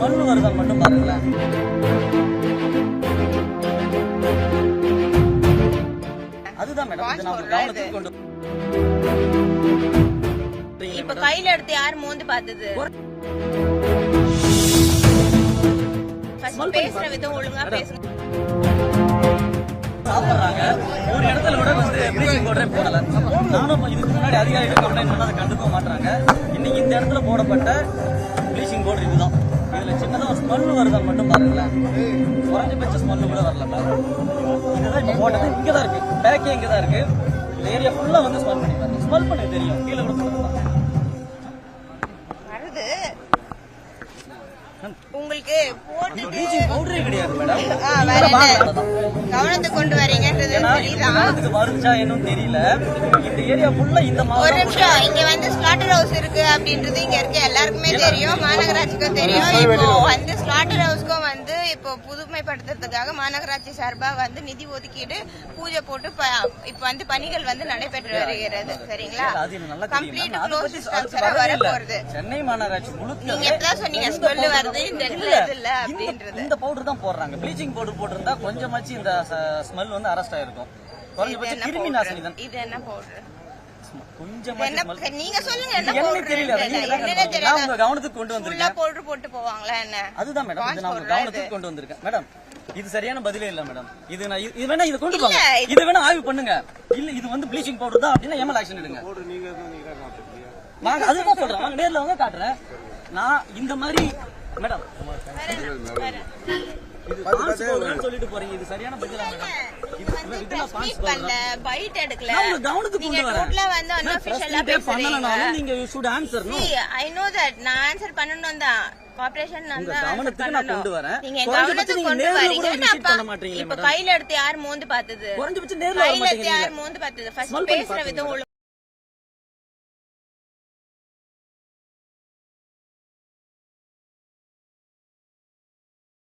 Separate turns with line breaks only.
பல் வருதா மட்டும் பாருங்களேன் அதுதான் மேடம் இது நம்ம கவனத்துக்கு கொண்டு
இப்ப கையில எடுத்து யார் மோந்து பார்த்தது? பேசுற ஒழுங்கா பேசணும்.
சாப்பிட்றாங்க. ஒரு இடத்துல கூட வந்து பிரீச்சிங் பவுடரே போடல. அதிகாரிகள் கண்டுக்க மாட்டாங்க இன்னைக்கு இந்த இடத்துல போடப்பட்ட ஸ்மெல் வருதா மட்டும் பாருங்களேன். குறைஞ்சபட்ச ஸ்மெல் கூட வரல இதுதான் இப்ப போட்டது. இங்க தான் இருக்கு. பேக்கே இங்க தான் இருக்கு. இந்த ஏரியா ஃபுல்லா வந்து ஸ்மெல் பண்ணி பாருங்க. ஸ்மெல் பண்ணி தெரியும். கீழே கூட போட்டுருப்பாங்க
வருது. உங்களுக்கு
ப்ளீச்சிங் பவுடரே கிடையாது மேடம்?
கவனத்துக்கு கொண்டு வரீங்கன்றது
வருச்சா என்னன்னு தெரியல. இந்த ஏரியா ஃபுல்லா இந்த
ஒரு
மாதிரி
நிமிஷம் இங்க வந்து ஸ்லாட்டர் ஹவுஸ் இருக்கு அப்படின்றது இங்க இருக்க எல்லாருக்குமே தெரியும். மாநகராட்சிக்கும் தெரியும். இப்போ வந்து ஸ்லாட்டர் ஹவுஸ்க்கும் வந்து இப்போ புதுமைப்படுத்துறதுக்காக மாநகராட்சி சார்பா வந்து நிதி ஒதுக்கீடு பூஜை போட்டு இப்போ வந்து பணிகள் வந்து நடைபெற்று வருகிறது. சரிங்களா? கம்ப்ளீட் க்ளோஸ் ஸ்ட்ரக்சரா வர. போறது
சென்னை மாநகராட்சி முழுக்க
நீங்க எப்பதான் சொன்னீங்க? ஸ்மெல் வருது இந்த இல்ல. அப்படின்றது.
இந்த பவுடர் தான் போடுறாங்க. ப்ளீச்சிங் பவுடர் போட்டிருந்தா கொஞ்சமாச்சு இந்த ஸ்மெல் வந்து அரெஸ்ட் ஆயிருக்கும். குறைஞ்சபட்சம்
என்ன
கிருமி நாசினி தான்.
powder? இது என்ன பவுடர்
கொஞ்சமாச்சு
என்ன
ஸ்மெல்
நீங்க சொல்லுங்க என்ன
தெரியல நீங்க கவனத்துக்கு கொண்டு வந்திருக்கேன்.
போட்டு போவாங்களா என்ன?
அதுதான் மேடம் இது நான் கவனத்துக்கு கொண்டு வந்திருக்கேன். மேடம் இது சரியான பதிலே இல்ல மேடம் இது நான் இது- வேணா இது கொண்டு போங்க
இது-
வேணா ஆய்வு பண்ணுங்க. இல்ல இது வந்து ப்ளீச்சிங் பவுடர் தான் அப்படின்னா எம்எல் ஆக்ஷன் எடுங்க? நாங்க அதுதான் சொல்றேன். வாங்க நேர்ல வாங்க காட்டுறேன். நான் இந்த மாதிரி மேடம் சொல்லிட்டு போறீங்க. இது சரியான பதிலா.
கையில எடுத்து யார் மோந்து பார்த்தது?
குறைஞ்சபட்சம் நேர்ல வர
கையில எடுத்து
மாட்டேங்கிறீங்க.
யார் மோந்து பார்த்தது? பேசுற விதம்